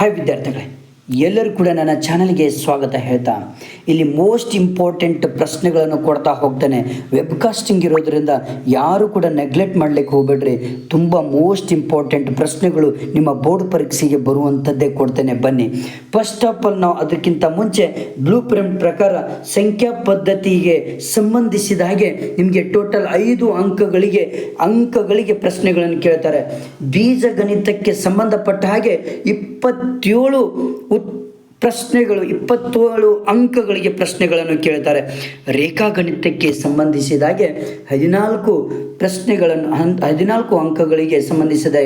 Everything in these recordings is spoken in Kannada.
ಹಾಯ್ ವಿದ್ಯಾರ್ಥಿಗಳೇ ಎಲ್ಲರೂ ಕೂಡ ನನ್ನ ಚಾನಲ್ಗೆ ಸ್ವಾಗತ ಹೇಳ್ತಾ ಇಲ್ಲಿ ಮೋಸ್ಟ್ ಇಂಪಾರ್ಟೆಂಟ್ ಪ್ರಶ್ನೆಗಳನ್ನು ಕೊಡ್ತಾ ಹೋಗ್ತಾನೆ. ವೆಬ್ಕಾಸ್ಟಿಂಗ್ ಇರೋದ್ರಿಂದ ಯಾರು ಕೂಡ ನೆಗ್ಲೆಕ್ಟ್ ಮಾಡಲಿಕ್ಕೆ ಹೋಗಬೇಡ್ರಿ. ತುಂಬ ಮೋಸ್ಟ್ ಇಂಪಾರ್ಟೆಂಟ್ ಪ್ರಶ್ನೆಗಳು ನಿಮ್ಮ ಬೋರ್ಡ್ ಪರೀಕ್ಷೆಗೆ ಬರುವಂಥದ್ದೇ ಕೊಡ್ತೇನೆ. ಬನ್ನಿ. ಫಸ್ಟ್ ಆಫ್ ಆಲ್ ನಾವು ಅದಕ್ಕಿಂತ ಮುಂಚೆ ಬ್ಲೂ ಪ್ರಿಂಟ್ ಪ್ರಕಾರ ಸಂಖ್ಯಾ ಪದ್ಧತಿಗೆ ಸಂಬಂಧಿಸಿದ ಹಾಗೆ ನಿಮಗೆ ಟೋಟಲ್ ಐದು ಅಂಕಗಳಿಗೆ ಅಂಕಗಳಿಗೆ ಪ್ರಶ್ನೆಗಳನ್ನು ಕೇಳ್ತಾರೆ. ಬೀಜಗಣಿತಕ್ಕೆ ಸಂಬಂಧಪಟ್ಟ ಹಾಗೆ ಇಪ್ಪತ್ತೇಳು ಉತ್ ಪ್ರಶ್ನೆಗಳು ಇಪ್ಪತ್ತೇಳು ಅಂಕಗಳಿಗೆ ಪ್ರಶ್ನೆಗಳನ್ನು ಕೇಳ್ತಾರೆ. ರೇಖಾಗಣಿತಕ್ಕೆ ಸಂಬಂಧಿಸಿದ ಹಾಗೆ ಹದಿನಾಲ್ಕು ಪ್ರಶ್ನೆಗಳನ್ನು ಹದಿನಾಲ್ಕು ಅಂಕಗಳಿಗೆ ಸಂಬಂಧಿಸಿದ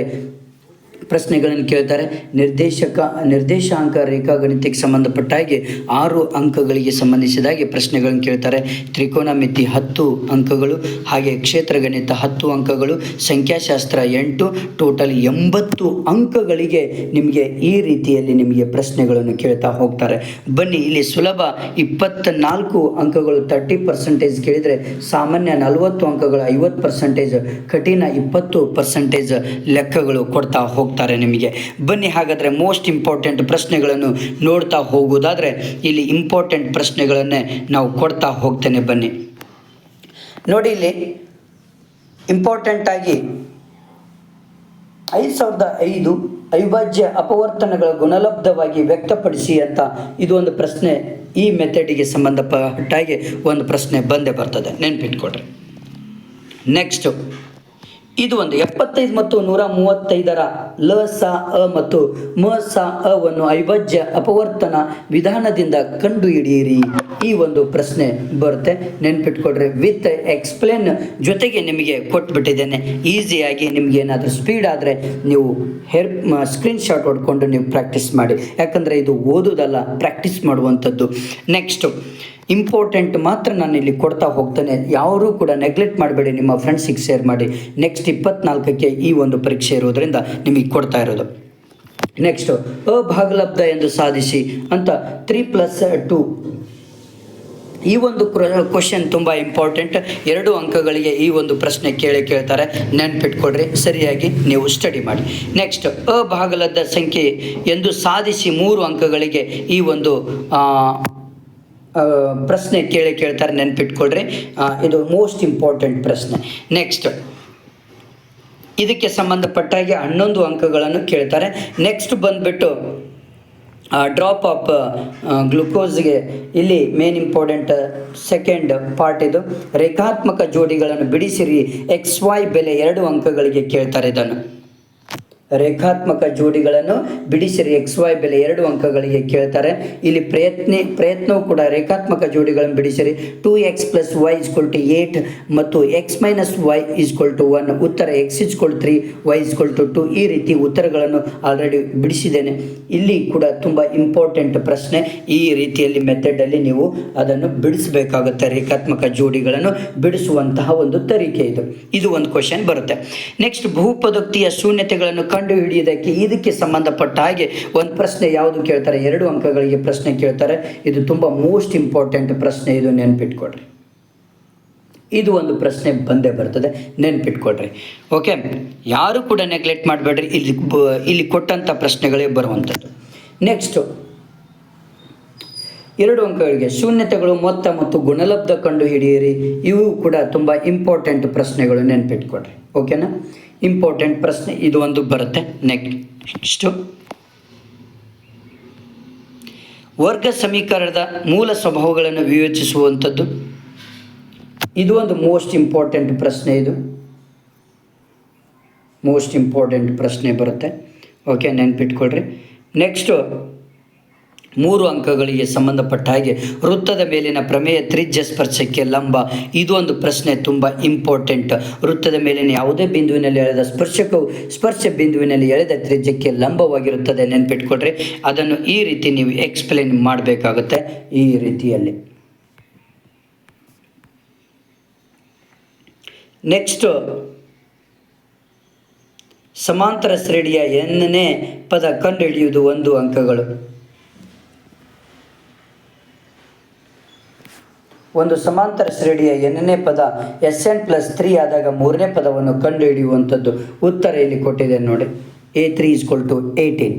ಪ್ರಶ್ನೆಗಳನ್ನು ಕೇಳ್ತಾರೆ. ನಿರ್ದೇಶಕ, ನಿರ್ದೇಶಾಂಕ, ರೇಖಾಗಣಿತಕ್ಕೆ ಸಂಬಂಧಪಟ್ಟ ಹಾಗೆ ಆರು ಅಂಕಗಳಿಗೆ ಸಂಬಂಧಿಸಿದ ಹಾಗೆ ಪ್ರಶ್ನೆಗಳನ್ನು ಕೇಳ್ತಾರೆ. ತ್ರಿಕೋನಮಿತಿ ಹತ್ತು ಅಂಕಗಳು, ಹಾಗೆ ಕ್ಷೇತ್ರಗಣಿತ ಹತ್ತು ಅಂಕಗಳು, ಸಂಖ್ಯಾಶಾಸ್ತ್ರ ಎಂಟು, ಟೋಟಲ್ ಎಂಬತ್ತು ಅಂಕಗಳಿಗೆ ನಿಮಗೆ ಈ ರೀತಿಯಲ್ಲಿ ನಿಮಗೆ ಪ್ರಶ್ನೆಗಳನ್ನು ಕೇಳ್ತಾ ಹೋಗ್ತಾರೆ. ಬನ್ನಿ, ಇಲ್ಲಿ ಸುಲಭ ಇಪ್ಪತ್ತ ನಾಲ್ಕು ಅಂಕಗಳು ತರ್ಟಿ ಪರ್ಸೆಂಟೇಜ್ ಕೇಳಿದರೆ ಸಾಮಾನ್ಯ ನಲವತ್ತು ಅಂಕಗಳು ಐವತ್ತು ಪರ್ಸೆಂಟೇಜ್ ಕಠಿಣ ಇಪ್ಪತ್ತು ಪರ್ಸೆಂಟೇಜ್ ಲೆಕ್ಕಗಳು ಕೊಡ್ತಾ ಹೋಗ್ತಾರೆ. ನಿಮಗೆ. ಬನ್ನಿ ಹಾಗಾದರೆ ಮೋಸ್ಟ್ ಇಂಪಾರ್ಟೆಂಟ್ ಪ್ರಶ್ನೆಗಳನ್ನು ನೋಡ್ತಾ ಹೋಗೋದಾದರೆ ಇಲ್ಲಿ ಇಂಪಾರ್ಟೆಂಟ್ ಪ್ರಶ್ನೆಗಳನ್ನೇ ನಾವು ಕೊಡ್ತಾ ಹೋಗ್ತೇನೆ ಬನ್ನಿ. ನೋಡಿ ಇಲ್ಲಿ ಇಂಪಾರ್ಟೆಂಟಾಗಿ ಐದು ಸಾವಿರದ ಐದು ಅವಿಭಾಜ್ಯ ಅಪವರ್ತನಗಳ ಗುಣಲಬ್ಧವಾಗಿ ವ್ಯಕ್ತಪಡಿಸಿ ಅಂತ ಇದು ಒಂದು ಪ್ರಶ್ನೆ ಈ ಮೆಥಡಿಗೆ ಸಂಬಂಧಪಟ್ಟಾಗಿ ಒಂದು ಪ್ರಶ್ನೆ ಬಂದೇ ಬರ್ತದೆ. ನೆನ್ಪಿಟ್ಕೊಡ್ರಿ ನೆಕ್ಸ್ಟು ಇದು ಒಂದು ಎಪ್ಪತ್ತೈದು ಮತ್ತು ನೂರ ಮೂವತ್ತೈದರ ಲ, ಸ, ಅ ಮತ್ತು ಮ, ಸ ಅವನ್ನು ಅವಿಭಾಜ್ಯ ಅಪವರ್ತನ ವಿಧಾನದಿಂದ ಕಂಡುಹಿಡಿಯಿರಿ. ಈ ಒಂದು ಪ್ರಶ್ನೆ ಬರುತ್ತೆ. ನೆನ್ಪಿಟ್ಕೊಡ್ರಿ ವಿತ್ ಎಕ್ಸ್ಪ್ಲೇನ್ ಜೊತೆಗೆ ನಿಮಗೆ ಕೊಟ್ಬಿಟ್ಟಿದ್ದೇನೆ. ಈಸಿಯಾಗಿ ನಿಮ್ಗೆ ಏನಾದರೂ ಸ್ಪೀಡ್ ಆದರೆ ನೀವು ಹೆರ್ ಸ್ಕ್ರೀನ್ ಶಾಟ್ ಹೊಡ್ಕೊಂಡು ನೀವು ಪ್ರಾಕ್ಟೀಸ್ ಮಾಡಿ. ಯಾಕಂದರೆ ಇದು ಓದೋದಲ್ಲ, ಪ್ರಾಕ್ಟೀಸ್ ಮಾಡುವಂಥದ್ದು. ನೆಕ್ಸ್ಟು. ಇಂಪಾರ್ಟೆಂಟ್ ಮಾತ್ರ ನಾನು ಇಲ್ಲಿ ಕೊಡ್ತಾ ಹೋಗ್ತೇನೆ. ಯಾರೂ ಕೂಡ ನೆಗ್ಲೆಕ್ಟ್ ಮಾಡಬೇಡಿ, ನಿಮ್ಮ ಫ್ರೆಂಡ್ಸಿಗೆ ಶೇರ್ ಮಾಡಿ. ನೆಕ್ಸ್ಟ್ ಇಪ್ಪತ್ನಾಲ್ಕಕ್ಕೆ ಈ ಒಂದು ಪರೀಕ್ಷೆ ಇರೋದರಿಂದ ನಿಮಗೆ ಕೊಡ್ತಾ ಇರೋದು. ನೆಕ್ಸ್ಟು ಅಭಾಗಲಬ್ಧ ಎಂದು ಸಾಧಿಸಿ ಅಂತ ತ್ರೀ ಪ್ಲಸ್ ಟು ಈ ಒಂದು ಕ್ವಶನ್ ತುಂಬ ಇಂಪಾರ್ಟೆಂಟ್ ಎರಡು ಅಂಕಗಳಿಗೆ ಈ ಒಂದು ಪ್ರಶ್ನೆ ಕೇಳಿ ಕೇಳ್ತಾರೆ. ನೆನ್ಪಿಟ್ಕೊಳ್ರಿ, ಸರಿಯಾಗಿ ನೀವು ಸ್ಟಡಿ ಮಾಡಿ. ನೆಕ್ಸ್ಟ್ ಅಭಾಗಲದ ಸಂಖ್ಯೆ ಎಂದು ಸಾಧಿಸಿ ಮೂರು ಅಂಕಗಳಿಗೆ ಈ ಒಂದು ಪ್ರಶ್ನೆ ಕೇಳಿ ಕೇಳ್ತಾರೆ, ನೆನ್ಪಿಟ್ಕೊಳ್ರಿ. ಇದು ಮೋಸ್ಟ್ ಇಂಪಾರ್ಟೆಂಟ್ ಪ್ರಶ್ನೆ. ನೆಕ್ಸ್ಟ್ ಇದಕ್ಕೆ ಸಂಬಂಧಪಟ್ಟಾಗೆ ಹನ್ನೊಂದು ಅಂಕಗಳನ್ನು ಕೇಳ್ತಾರೆ. ನೆಕ್ಸ್ಟ್ ಬಂದ್ಬಿಟ್ಟು ಡ್ರಾಪ್ ಆಫ್ ಗ್ಲುಕೋಸ್ಗೆ ಇಲ್ಲಿ ಮೇನ್ ಇಂಪಾರ್ಟೆಂಟ್ ಸೆಕೆಂಡ್ ಪಾರ್ಟ್ ಇದು. ರೇಖಾತ್ಮಕ ಜೋಡಿಗಳನ್ನು ಬಿಡಿಸಿರಿ. ಎಕ್ಸ್ ವೈ ಬೆಲೆ ಎರಡು ಅಂಕಗಳಿಗೆ ಕೇಳ್ತಾರೆ ಇದನ್ನು. ರೇಖಾತ್ಮಕ ಜೋಡಿಗಳನ್ನು ಬಿಡಿಸಿರಿ. ಎಕ್ಸ್ ವೈ ಬೆಲೆ ಎರಡು ಅಂಕಗಳಿಗೆ ಕೇಳ್ತಾರೆ. ಇಲ್ಲಿ ಪ್ರಯತ್ನ, ಪ್ರಯತ್ನವೂ ಕೂಡ ರೇಖಾತ್ಮಕ ಜೋಡಿಗಳನ್ನು ಬಿಡಿಸಿರಿ. Two x plus y is equal to eight ಮತ್ತು x minus y is equal to one ಉತ್ತರ x is equal three y is equal to two ಈ ರೀತಿ ಉತ್ತರಗಳನ್ನು ಆಲ್ರೆಡಿ ಬಿಡಿಸಿದ್ದೇನೆ. ಇಲ್ಲಿ ಕೂಡ ತುಂಬ ಇಂಪಾರ್ಟೆಂಟ್ ಪ್ರಶ್ನೆ. ಈ ರೀತಿಯಲ್ಲಿ ಮೆಥಡಲ್ಲಿ ನೀವು ಅದನ್ನು ಬಿಡಿಸಬೇಕಾಗುತ್ತೆ. ರೇಖಾತ್ಮಕ ಜೋಡಿಗಳನ್ನು ಬಿಡಿಸುವಂತಹ ಒಂದು ತರೀಕೆ ಇದು. ಇದು ಒಂದು ಕ್ವಶನ್ ಬರುತ್ತೆ. ನೆಕ್ಸ್ಟ್ ಭೂಪದೋಕ್ತಿಯ ಶೂನ್ಯತೆಗಳನ್ನು ಕಂಡು ಹಿಡಿಯೋದಕ್ಕೆ ಇದಕ್ಕೆ ಸಂಬಂಧಪಟ್ಟ ಹಾಗೆ ಒಂದು ಪ್ರಶ್ನೆ ಯಾವುದು ಕೇಳ್ತಾರೆ? ಎರಡು ಅಂಕಗಳಿಗೆ ಪ್ರಶ್ನೆ ಕೇಳ್ತಾರೆ. ಇದು ತುಂಬ ಮೋಸ್ಟ್ ಇಂಪಾರ್ಟೆಂಟ್ ಪ್ರಶ್ನೆ. ಇದು ನೆನ್ಪಿಟ್ಕೊಡ್ರಿ ಇದು ಒಂದು ಪ್ರಶ್ನೆ ಬಂದೇ ಬರ್ತದೆ. ನೆನ್ಪಿಟ್ಕೊಡ್ರಿ ಓಕೆ ಯಾರು ಕೂಡ ನೆಗ್ಲೆಕ್ಟ್ ಮಾಡಬೇಡ್ರಿ. ಇಲ್ಲಿ ಇಲ್ಲಿ ಕೊಟ್ಟಂಥ ಪ್ರಶ್ನೆಗಳೇ ಬರುವಂಥದ್ದು ನೆಕ್ಸ್ಟು ಎರಡು ಅಂಕಗಳಿಗೆ ಶೂನ್ಯತೆಗಳು ಮೊತ್ತ ಮತ್ತು ಗುಣಲಬ್ಧ ಕಂಡು ಹಿಡಿಯಿರಿ ಇವು ಕೂಡ ತುಂಬ ಇಂಪಾರ್ಟೆಂಟ್ ಪ್ರಶ್ನೆಗಳು ನೆನ್ಪಿಟ್ಕೊಡ್ರಿ ಓಕೆನಾ ಇಂಪಾರ್ಟೆಂಟ್ ಪ್ರಶ್ನೆ, ಇದು ಒಂದು ಬರುತ್ತೆ. ನೆಕ್ಸ್ಟು ವರ್ಗ ಸಮೀಕರಣದ ಮೂಲ ಸ್ವಭಾವಗಳನ್ನು ವಿವೇಚಿಸುವಂಥದ್ದು. ಇದು ಒಂದು ಮೋಸ್ಟ್ ಇಂಪಾರ್ಟೆಂಟ್ ಪ್ರಶ್ನೆ ಇದು. ಮೋಸ್ಟ್ ಇಂಪಾರ್ಟೆಂಟ್ ಪ್ರಶ್ನೆ ಬರುತ್ತೆ. ಓಕೆ ನೆನ್ಪಿಟ್ಕೊಳ್ರಿ. ನೆಕ್ಸ್ಟು ಮೂರು ಅಂಕಗಳಿಗೆ ಸಂಬಂಧಪಟ್ಟ ಹಾಗೆ ವೃತ್ತದ ಮೇಲಿನ ಪ್ರಮೇಯ ತ್ರಿಜ್ಯ ಸ್ಪರ್ಶಕ್ಕೆ ಲಂಬ, ಇದು ಒಂದು ಪ್ರಶ್ನೆ ತುಂಬ ಇಂಪಾರ್ಟೆಂಟ್ ವೃತ್ತದ ಮೇಲಿನ ಯಾವುದೇ ಬಿಂದುವಿನಲ್ಲಿ ಎಳೆದ ಸ್ಪರ್ಶಕವು ಸ್ಪರ್ಶ ಬಿಂದುವಿನಲ್ಲಿ ಎಳೆದ ತ್ರಿಜ್ಯಕ್ಕೆ ಲಂಬವಾಗಿರುತ್ತದೆ ನೆನ್ಪಿಟ್ಕೊಡ್ರಿ ಅದನ್ನು ಈ ರೀತಿ ನೀವು ಎಕ್ಸ್ಪ್ಲೇನ್ ಮಾಡಬೇಕಾಗುತ್ತೆ ಈ ರೀತಿಯಲ್ಲಿ. ನೆಕ್ಸ್ಟು ಸಮಾಂತರ ಶ್ರೇಣಿಯ ಎನ್ನನೇ ಪದ ಕಂಡುಹಿಡಿಯುವುದು ಒಂದು ಅಂಕಗಳು. ಒಂದು ಸಮಾಂತರ ಶ್ರೇಣಿಯ ಎನ್ನನೇ ಪದ ಎಸ್ ಎನ್ ಪ್ಲಸ್ ತ್ರೀ ಆದಾಗ ಮೂರನೇ ಪದವನ್ನು ಕಂಡುಹಿಡಿಯುವಂಥದ್ದು ಉತ್ತರ ಇಲ್ಲಿ ಕೊಟ್ಟಿದೆ ನೋಡಿ. A three is equal to eighteen.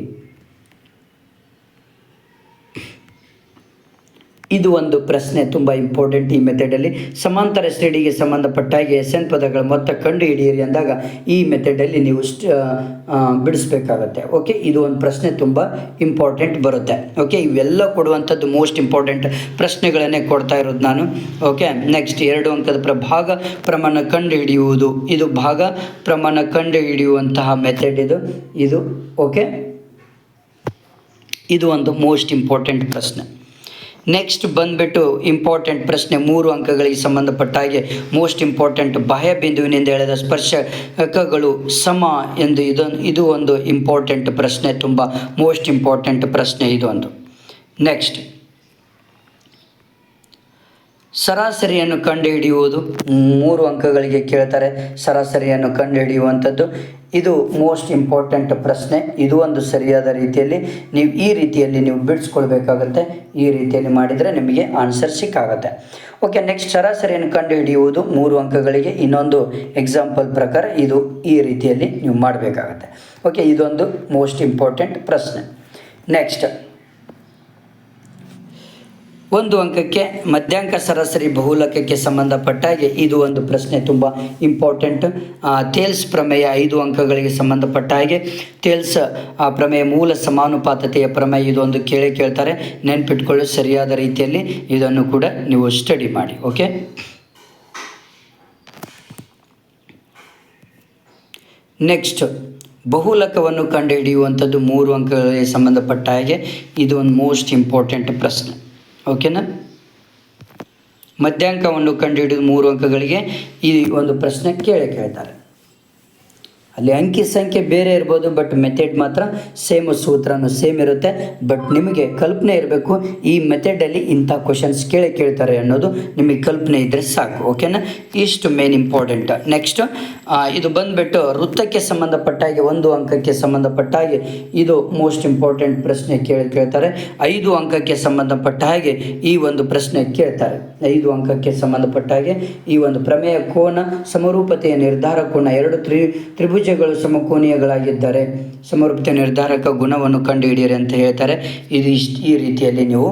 ಇದು ಒಂದು ಪ್ರಶ್ನೆ ತುಂಬ ಇಂಪಾರ್ಟೆಂಟ್ ಈ ಮೆಥಡಲ್ಲಿ ಸಮಾಂತರ ಶ್ರೇಣಿಗೆ ಸಂಬಂಧಪಟ್ಟ ಹಾಗೆ ಎಸ್ ಎನ್ ಪದಗಳ ಮೊತ್ತ ಕಂಡು ಹಿಡಿಯಿರಿ ಅಂದಾಗ ಈ ಮೆಥಡಲ್ಲಿ ನೀವು ಬಿಡಿಸ್ಬೇಕಾಗತ್ತೆ. ಓಕೆ ಇದು ಒಂದು ಪ್ರಶ್ನೆ ತುಂಬ ಇಂಪಾರ್ಟೆಂಟ್ ಬರುತ್ತೆ. ಓಕೆ ಇವೆಲ್ಲ ಕೊಡುವಂಥದ್ದು ಮೋಸ್ಟ್ ಇಂಪಾರ್ಟೆಂಟ್ ಪ್ರಶ್ನೆಗಳನ್ನೇ ಕೊಡ್ತಾ ಇರೋದು ನಾನು. ಓಕೆ ನೆಕ್ಸ್ಟ್ ಎರಡು ಅಂಕದ ಪ್ರ, ಭಾಗ ಪ್ರಮಾಣ ಕಂಡು ಹಿಡಿಯುವುದು. ಇದು ಭಾಗ ಪ್ರಮಾಣ ಕಂಡು ಹಿಡಿಯುವಂತಹ ಮೆಥಡ್ ಇದು. ಇದು ಓಕೆ ಇದು ಒಂದು ಮೋಸ್ಟ್ ಇಂಪಾರ್ಟೆಂಟ್ ಪ್ರಶ್ನೆ. ನೆಕ್ಸ್ಟ್ ಬಂದ್ಬಿಟ್ಟು ಇಂಪಾರ್ಟೆಂಟ್ ಪ್ರಶ್ನೆ ಮೂರು ಅಂಕಗಳಿಗೆ ಸಂಬಂಧಪಟ್ಟ ಹಾಗೆ ಮೋಸ್ಟ್ ಇಂಪಾರ್ಟೆಂಟ್ ಬಾಹ್ಯ ಬಿಂದುವಿನಿಂದ ಎಳೆದ ಸ್ಪರ್ಶಕಗಳು ಸಮ ಎಂದು ಇದೊಂದು ಇದು ಒಂದು ಇಂಪಾರ್ಟೆಂಟ್ ಪ್ರಶ್ನೆ, ತುಂಬ ಮೋಸ್ಟ್ ಇಂಪಾರ್ಟೆಂಟ್ ಪ್ರಶ್ನೆ ಇದೊಂದು. ನೆಕ್ಸ್ಟ್ ಸರಾಸರಿಯನ್ನು ಕಂಡುಹಿಡಿಯುವುದು ಮೂರು ಅಂಕಗಳಿಗೆ ಕೇಳ್ತಾರೆ. ಸರಾಸರಿಯನ್ನು ಕಂಡುಹಿಡಿಯುವಂಥದ್ದು ಇದು ಮೋಸ್ಟ್ ಇಂಪಾರ್ಟೆಂಟ್ ಪ್ರಶ್ನೆ. ಇದು ಒಂದು ಸರಿಯಾದ ರೀತಿಯಲ್ಲಿ ನೀವು ಈ ರೀತಿಯಲ್ಲಿ ನೀವು ಬಿಡಿಸ್ಕೊಳ್ಬೇಕಾಗತ್ತೆ. ಈ ರೀತಿಯಲ್ಲಿ ಮಾಡಿದರೆ ನಿಮಗೆ ಆನ್ಸರ್ ಸಿಕ್ಕಾಗತ್ತೆ. ಓಕೆ ನೆಕ್ಸ್ಟ್ ಸರಾಸರಿಯನ್ನು ಕಂಡುಹಿಡಿಯುವುದು ಮೂರು ಅಂಕಗಳಿಗೆ. ಇನ್ನೊಂದು ಎಕ್ಸಾಂಪಲ್ ಪ್ರಕಾರ ಇದು ಈ ರೀತಿಯಲ್ಲಿ ನೀವು ಮಾಡಬೇಕಾಗತ್ತೆ. ಓಕೆ ಇದೊಂದು ಮೋಸ್ಟ್ ಇಂಪಾರ್ಟೆಂಟ್ ಪ್ರಶ್ನೆ. ನೆಕ್ಸ್ಟ್ ಒಂದು ಅಂಕಕ್ಕೆ, ಮಧ್ಯಾಂಕ ಸರಾಸರಿ ಬಹುಲಕಕ್ಕೆ ಸಂಬಂಧಪಟ್ಟ ಹಾಗೆ ಇದು ಒಂದು ಪ್ರಶ್ನೆ ತುಂಬ ಇಂಪಾರ್ಟೆಂಟ್ ತೇಲ್ಸ್ ಪ್ರಮೇಯ ಐದು ಅಂಕಗಳಿಗೆ ಸಂಬಂಧಪಟ್ಟ ಹಾಗೆ, ತೇಲ್ಸ್ ಪ್ರಮೇಯ ಮೂಲ ಸಮಾನುಪಾತತೆಯ ಪ್ರಮೇಯ ಇದು ಒಂದು ಕೇಳಿ ಕೇಳ್ತಾರೆ. ನೆನ್ಪಿಟ್ಕೊಳ್ಳಿ ಸರಿಯಾದ ರೀತಿಯಲ್ಲಿ, ಇದನ್ನು ಕೂಡ ನೀವು ಸ್ಟಡಿ ಮಾಡಿ ಓಕೆ ನೆಕ್ಸ್ಟ್ ಬಹುಲಕವನ್ನು ಕಂಡುಹಿಡಿಯುವಂಥದ್ದು ಮೂರು ಅಂಕಗಳಿಗೆ ಸಂಬಂಧಪಟ್ಟ ಹಾಗೆ, ಇದು ಒಂದು ಮೋಸ್ಟ್ ಇಂಪಾರ್ಟೆಂಟ್ ಪ್ರಶ್ನೆ. ಓಕೆನಾ ಮಧ್ಯಾಂಕವನ್ನು ಕಂಡುಹಿಡಿದು ಮೂರು ಅಂಕಗಳಿಗೆ ಈ ಒಂದು ಪ್ರಶ್ನೆ ಕೇಳಿ ಕೇಳ್ತಾರೆ. ಅಲ್ಲಿ ಅಂಕಿ ಸಂಖ್ಯೆ ಬೇರೆ ಇರ್ಬೋದು ಬಟ್ ಮೆಥಡ್ ಮಾತ್ರ ಸೇಮ್ ಸೂತ್ರನೂ ಸೇಮ್ ಇರುತ್ತೆ. ಬಟ್ ನಿಮಗೆ ಕಲ್ಪನೆ ಇರಬೇಕು, ಈ ಮೆಥಡಲ್ಲಿ ಇಂಥ ಕ್ವಶನ್ಸ್ ಕೇಳಿ ಕೇಳ್ತಾರೆ ಅನ್ನೋದು ನಿಮಗೆ ಕಲ್ಪನೆ ಇದ್ದರೆ ಸಾಕು ಓಕೆನಾ ಇಷ್ಟು ಮೇನ್ ಇಂಪಾರ್ಟೆಂಟ್ ನೆಕ್ಸ್ಟ್ ಇದು ಬಂದುಬಿಟ್ಟು ವೃತ್ತಕ್ಕೆ ಸಂಬಂಧಪಟ್ಟ ಹಾಗೆ ಒಂದು ಅಂಕಕ್ಕೆ ಸಂಬಂಧಪಟ್ಟ ಹಾಗೆ ಇದು ಮೋಸ್ಟ್ ಇಂಪಾರ್ಟೆಂಟ್ ಪ್ರಶ್ನೆ ಕೇಳಿ ಕೇಳ್ತಾರೆ. ಐದು ಅಂಕಕ್ಕೆ ಸಂಬಂಧಪಟ್ಟ ಹಾಗೆ ಈ ಒಂದು ಪ್ರಶ್ನೆ ಕೇಳ್ತಾರೆ. ಐದು ಅಂಕಕ್ಕೆ ಸಂಬಂಧಪಟ್ಟ ಹಾಗೆ ಈ ಒಂದು ಪ್ರಮೇಯ ಕೋನ, ಸಮರೂಪತೆಯ ನಿರ್ಧಾರ ಕೋನ ಎರಡು ತ್ರಿ ತ್ರಿಭುಜಗಳು ಸಮಕೋನೀಯಗಳಾಗಿದ್ದಾರೆ ಸಮರೂಪತೆ ನಿರ್ಧಾರಕ ಗುಣವನ್ನು ಕಂಡುಹಿಡಿಯಿರಿ ಅಂತ ಹೇಳ್ತಾರೆ. ಇದು ಇಷ್ಟು ಈ ರೀತಿಯಲ್ಲಿ ನೀವು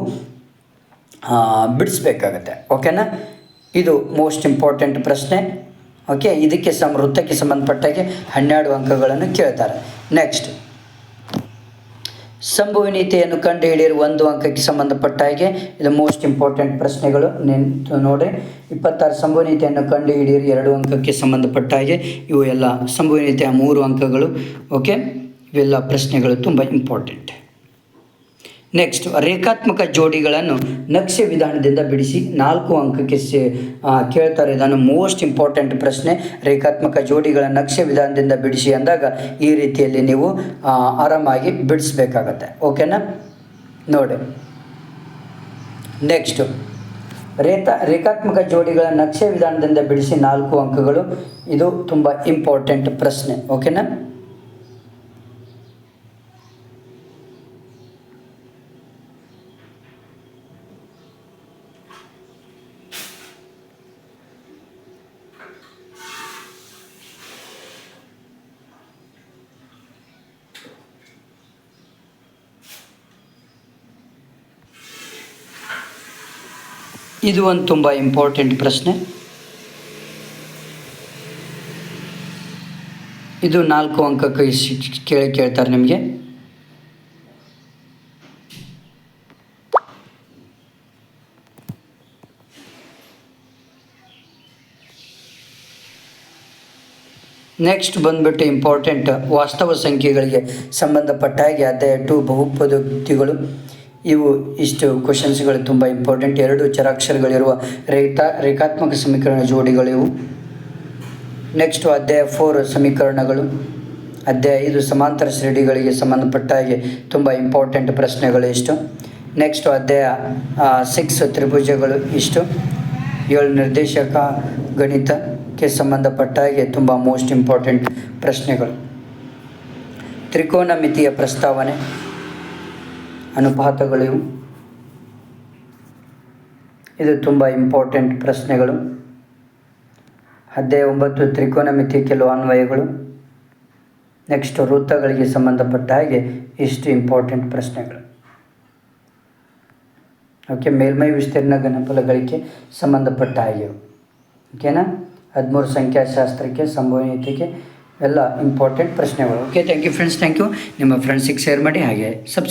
ಬಿಡಿಸ್ಬೇಕಾಗತ್ತೆ. ಓಕೆನಾ? ಇದು ಮೋಸ್ಟ್ ಇಂಪಾರ್ಟೆಂಟ್ ಪ್ರಶ್ನೆ. ಓಕೆ, ಇದಕ್ಕೆ ಸಮ, ವೃತ್ತಕ್ಕೆ ಸಂಬಂಧಪಟ್ಟಾಗೆ ಹನ್ನೆರಡು ಅಂಕಗಳನ್ನು ಕೇಳ್ತಾರೆ. ನೆಕ್ಸ್ಟ್. ಸಂಭವನೀಯತೆಯನ್ನು ಕಂಡುಹಿಡಿಯಲು ಒಂದು ಅಂಕಕ್ಕೆ ಸಂಬಂಧಪಟ್ಟ ಹಾಗೆ ಇದು ಮೋಸ್ಟ್ ಇಂಪಾರ್ಟೆಂಟ್ ಪ್ರಶ್ನೆಗಳು. ನಿಂತು ನೋಡಿ ಇಪ್ಪತ್ತಾರು ಸಂಭವನೀಯತೆಯನ್ನು ಕಂಡುಹಿಡಿಯಲು ಎರಡು ಅಂಕಕ್ಕೆ ಸಂಬಂಧಪಟ್ಟ ಹಾಗೆ ಇವು ಎಲ್ಲ ಸಂಭವನೀಯತೆಯ ಮೂರು ಅಂಕಗಳು. ಓಕೆ ಇವೆಲ್ಲ ಪ್ರಶ್ನೆಗಳು ತುಂಬ ಇಂಪಾರ್ಟೆಂಟ್ ನೆಕ್ಸ್ಟ್ ರೇಖಾತ್ಮಕ ಜೋಡಿಗಳನ್ನು ನಕ್ಷೆ ವಿಧಾನದಿಂದ ಬಿಡಿಸಿ ನಾಲ್ಕು ಅಂಕಕ್ಕೆ ಸೇ ಕೇಳ್ತಾರೆ. ಇದನ್ನು ಮೋಸ್ಟ್ ಇಂಪಾರ್ಟೆಂಟ್ ಪ್ರಶ್ನೆ, ರೇಖಾತ್ಮಕ ಜೋಡಿಗಳ ನಕ್ಷೆ ವಿಧಾನದಿಂದ ಬಿಡಿಸಿ ಅಂದಾಗ ಈ ರೀತಿಯಲ್ಲಿ ನೀವು ಆರಾಮಾಗಿ ಬಿಡಿಸ್ಬೇಕಾಗತ್ತೆ. ಓಕೆನಾ ನೋಡಿ. ನೆಕ್ಸ್ಟು ರೇಖಾ, ರೇಖಾತ್ಮಕ ಜೋಡಿಗಳ ನಕ್ಷೆ ವಿಧಾನದಿಂದ ಬಿಡಿಸಿ ನಾಲ್ಕು ಅಂಕಗಳು. ಇದು ತುಂಬ ಇಂಪಾರ್ಟೆಂಟ್ ಪ್ರಶ್ನೆ. ಓಕೆನಾ ಇದು ಒಂದು ತುಂಬ ಇಂಪಾರ್ಟೆಂಟ್ ಪ್ರಶ್ನೆ. ಇದು ನಾಲ್ಕು ಅಂಕಕ್ಕೆ ಕೈ ಕೇಳಿ ಕೇಳ್ತಾರೆ ನಿಮಗೆ. ನೆಕ್ಸ್ಟ್ ಬಂದ್ಬಿಟ್ಟು ಇಂಪಾರ್ಟೆಂಟ್ ವಾಸ್ತವ ಸಂಖ್ಯೆಗಳಿಗೆ ಸಂಬಂಧಪಟ್ಟ ಹಾಗೆ ಅಧ್ಯಾಯ ಟು ಬಹುಪದೋಕ್ತಿಗಳು. ಇವು ಇಷ್ಟು ಕ್ವಶನ್ಸ್ಗಳು ತುಂಬ ಇಂಪಾರ್ಟೆಂಟ್ ಎರಡು ಚರಾಕ್ಷರಗಳಿರುವ ರೇಖಾ, ರೇಖಾತ್ಮಕ ಸಮೀಕರಣ ಜೋಡಿಗಳು ಇವು ನೆಕ್ಸ್ಟು ಅಧ್ಯಾಯ ಫೋರ್ ಸಮೀಕರಣಗಳು. ಅಧ್ಯಾಯ ಐದು ಸಮಾಂತರ ಶ್ರೇಣಿಗಳಿಗೆ ಸಂಬಂಧಪಟ್ಟ ಹಾಗೆ ತುಂಬ ಇಂಪಾರ್ಟೆಂಟ್ ಪ್ರಶ್ನೆಗಳು ಇಷ್ಟು. ನೆಕ್ಸ್ಟು ಅಧ್ಯಾಯ ಸಿಕ್ಸ್ ತ್ರಿಭುಜಗಳು ಇಷ್ಟು. ಏಳು ನಿರ್ದೇಶಕ ಗಣಿತಕ್ಕೆ ಸಂಬಂಧಪಟ್ಟ ಹಾಗೆ ತುಂಬ ಮೋಸ್ಟ್ ಇಂಪಾರ್ಟೆಂಟ್ ಪ್ರಶ್ನೆಗಳು. ತ್ರಿಕೋನ ಮಿತಿಯ ಪ್ರಸ್ತಾವನೆ. ಅನುಪಾತಗಳು ಇವು ಇದು ತುಂಬ ಇಂಪಾರ್ಟೆಂಟ್ ಪ್ರಶ್ನೆಗಳು. ಅದೇ ಒಂಬತ್ತು, ತ್ರಿಕೋನಮಿತಿ ಕೆಲವು ಅನ್ವಯಗಳು. ನೆಕ್ಸ್ಟ್ ವೃತ್ತಗಳಿಗೆ ಸಂಬಂಧಪಟ್ಟ ಹಾಗೆ ಇಷ್ಟು ಇಂಪಾರ್ಟೆಂಟ್ ಪ್ರಶ್ನೆಗಳು. ಓಕೆ ಮೇಲ್ಮೈ ವಿಸ್ತೀರ್ಣ ಘನಫಲಗಳಿಗೆ ಸಂಬಂಧಪಟ್ಟ ಹಾಗೆ. ಓಕೆನಾ ಹದಿಮೂರು ಸಂಖ್ಯಾಶಾಸ್ತ್ರಕ್ಕೆ, ಸಂಭವನೀಯತೆಗೆ ಎಲ್ಲ ಇಂಪಾರ್ಟೆಂಟ್ ಪ್ರಶ್ನೆಗಳು. Okay thank you friends thank you ನಿಮ್ಮ ಫ್ರೆಂಡ್ಸಿಗೆ ಶೇರ್ ಮಾಡಿ, ಹಾಗೆ ಸಬ್ಸ್ಕ್ರೈಬ್